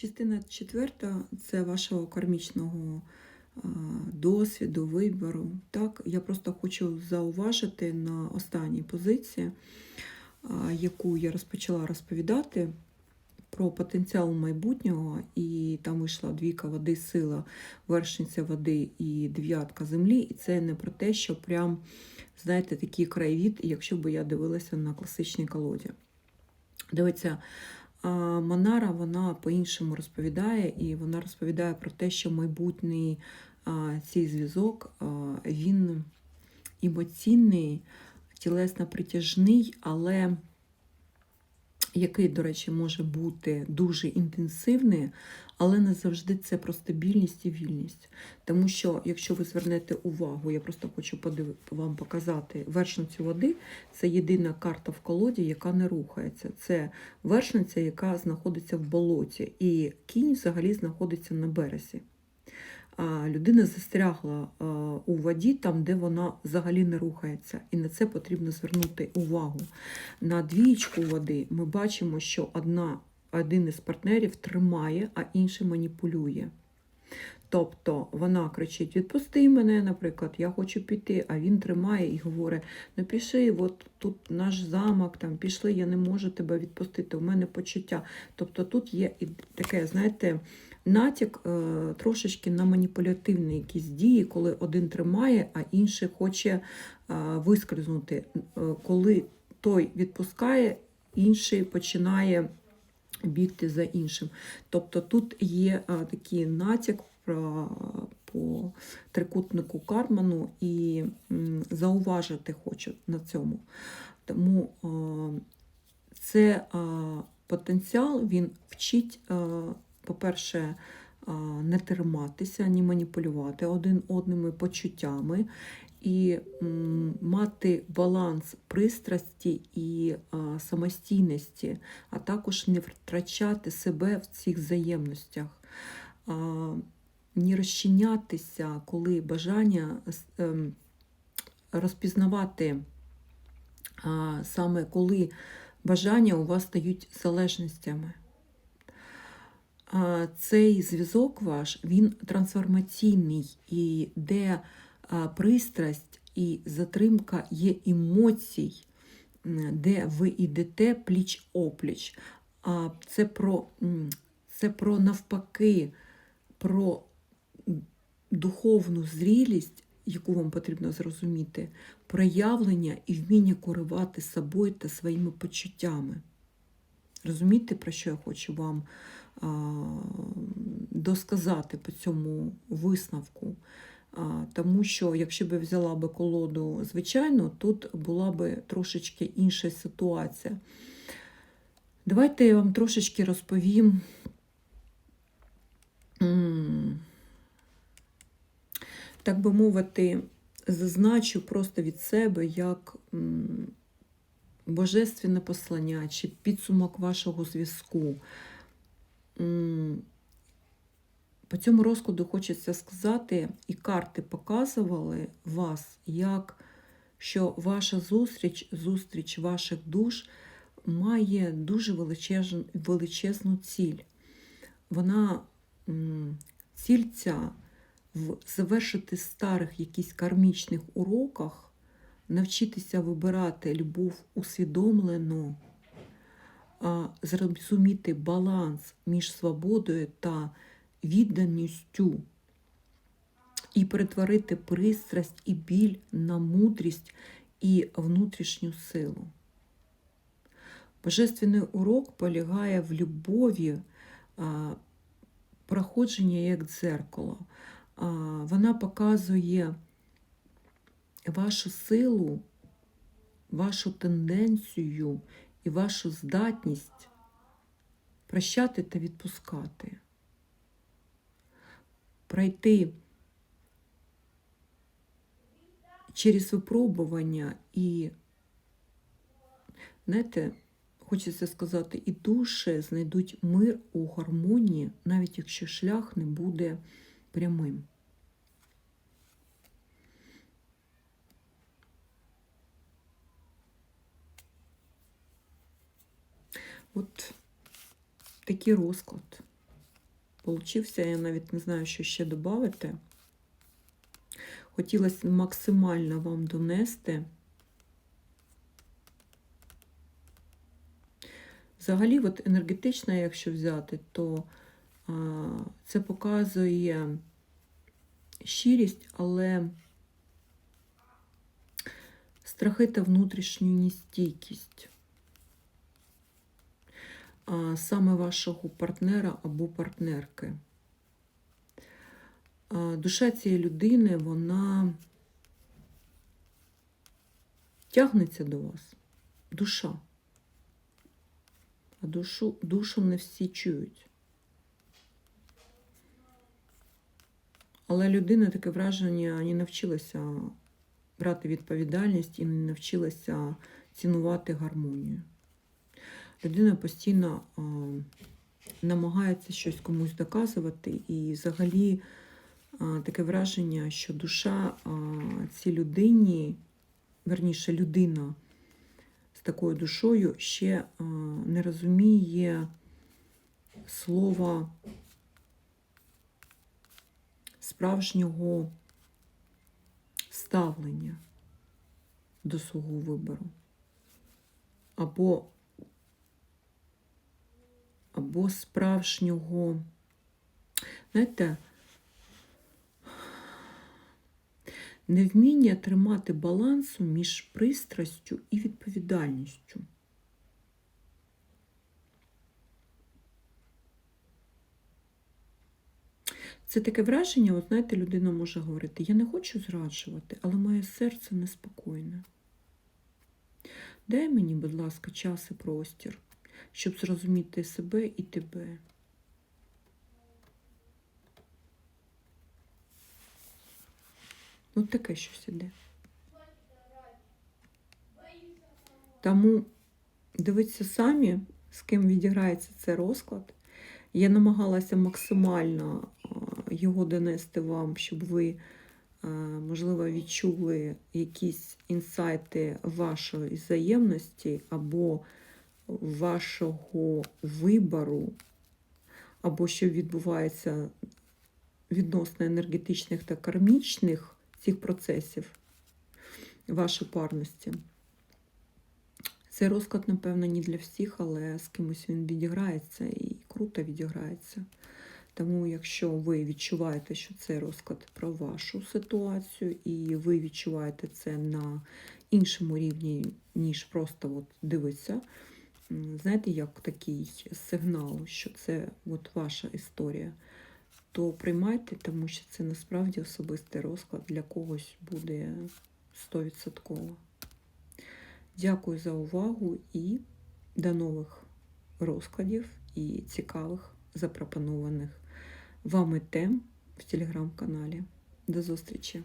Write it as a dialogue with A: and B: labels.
A: Частина четверта це вашого кармічного досвіду, вибору. Так, я просто хочу зауважити на останній позиції, яку я розпочала розповідати про потенціал майбутнього, і там вийшла двійка води, сила, вершниця води і дев'ятка землі. І це не про те, що прям, знаєте, такий краєвід, якщо б я дивилася на класичній колоді. Дивіться, а Монара вона по-іншому розповідає, і вона розповідає про те, що майбутній цей зв'язок він емоційний, тілесно притяжний, але який, до речі, може бути дуже інтенсивний, але не завжди це про стабільність і вільність. Тому що, якщо ви звернете увагу, я просто хочу вам показати вершницю води, це єдина карта в колоді, яка не рухається. Це вершниця, яка знаходиться в болоті, і кінь взагалі знаходиться на березі. Людина застрягла у воді, там, де вона взагалі не рухається. І на це потрібно звернути увагу. На двієчку води ми бачимо, що одна, один із партнерів тримає, а інший маніпулює. Тобто вона кричить: відпусти мене, наприклад, я хочу піти, а він тримає і говорить: ну пішли, от тут наш замок, там пішли, я не можу тебе відпустити, у мене почуття. Тобто тут є і таке, знаєте, натяк е, трошечки на маніпулятивні якісь дії, коли один тримає, а інший хоче е, вискользнути. Е, коли той відпускає, інший починає бігти за іншим. Тобто тут є е, такий натяк про, по трикутнику Карману і зауважити хочу на цьому. Тому е, це е, потенціал, він вчить, е, по-перше, е, не триматися, ні маніпулювати один одними почуттями і мати баланс пристрасті і самостійності, а також не втрачати себе в цих взаємностях, не розчинятися, коли бажання ем, розпізнавати саме коли бажання у вас стають залежностями. Цей зв'язок ваш він трансформаційний і де пристрасть і затримка є емоцій, де ви йдете пліч опліч. Це про, це про навпаки, про духовну зрілість, яку вам потрібно зрозуміти, проявлення і вміння керувати собою та своїми почуттями. Розумієте, про що я хочу вам досказати по цьому висновку? Тому що, якщо б взяла би колоду звичайно, тут була би трошечки інша ситуація. Давайте я вам трошечки розповім. Так би мовити, зазначу просто від себе як божественне послання чи підсумок вашого зв'язку. По цьому розкладу хочеться сказати, і карти показували вас, як що ваша зустріч, зустріч ваших душ має дуже величезну, величезну ціль. Вона ціль ця в завершити старих якісь кармічних уроках, навчитися вибирати любов усвідомлено, а, зрозуміти баланс між свободою та відданістю і перетворити пристрасть і біль на мудрість і внутрішню силу. Божественний урок полягає в любові, проходження як дзеркало. Вона показує вашу силу, вашу тенденцію і вашу здатність прощати та відпускати, пройти через випробування і, знаєте, хочеться сказати, і душі знайдуть мир у гармонії, навіть якщо шлях не буде прямим. От такий розклад. получився. Я навіть не знаю, що ще додати. Хотілося максимально вам донести. Взагалі, от енергетично, якщо взяти, то а, це показує щирість, але страхи та внутрішню нестійкість саме вашого партнера або партнерки. Душа цієї людини, вона тягнеться до вас. Душа. А душу, душу не всі чують. Але людина таке враження не навчилася брати відповідальність і не навчилася цінувати гармонію. Людина постійно а, намагається щось комусь доказувати, і взагалі а, таке враження, що душа а, цій людині, верніше, людина з такою душою ще а, не розуміє слова справжнього ставлення до свого вибору. Або, або справжнього, знаєте, невміння тримати балансу між пристрастю і відповідальністю. Це таке враження, от знаєте, людина може говорити, я не хочу зраджувати, але моє серце неспокійне. Дай мені, будь ласка, час і простір, щоб зрозуміти себе і тебе. От таке щось іде. Тому дивіться самі, з ким відіграється цей розклад. Я намагалася максимально його донести вам, щоб ви, можливо, відчули якісь інсайти вашої взаємності або вашого вибору, або що відбувається відносно енергетичних та кармічних цих процесів вашої парності. Цей розклад, напевно, не для всіх, але з кимось він відіграється і круто відіграється. Тому, якщо ви відчуваєте, що цей розклад про вашу ситуацію, і ви відчуваєте це на іншому рівні, ніж просто от дивитися, знаєте, як такий сигнал, що це от ваша історія, то приймайте, тому що це насправді особистий розклад для когось буде 100%. Дякую за увагу і до нових розкладів і цікавих запропонованих вами тем в телеграм-каналі. До зустрічі!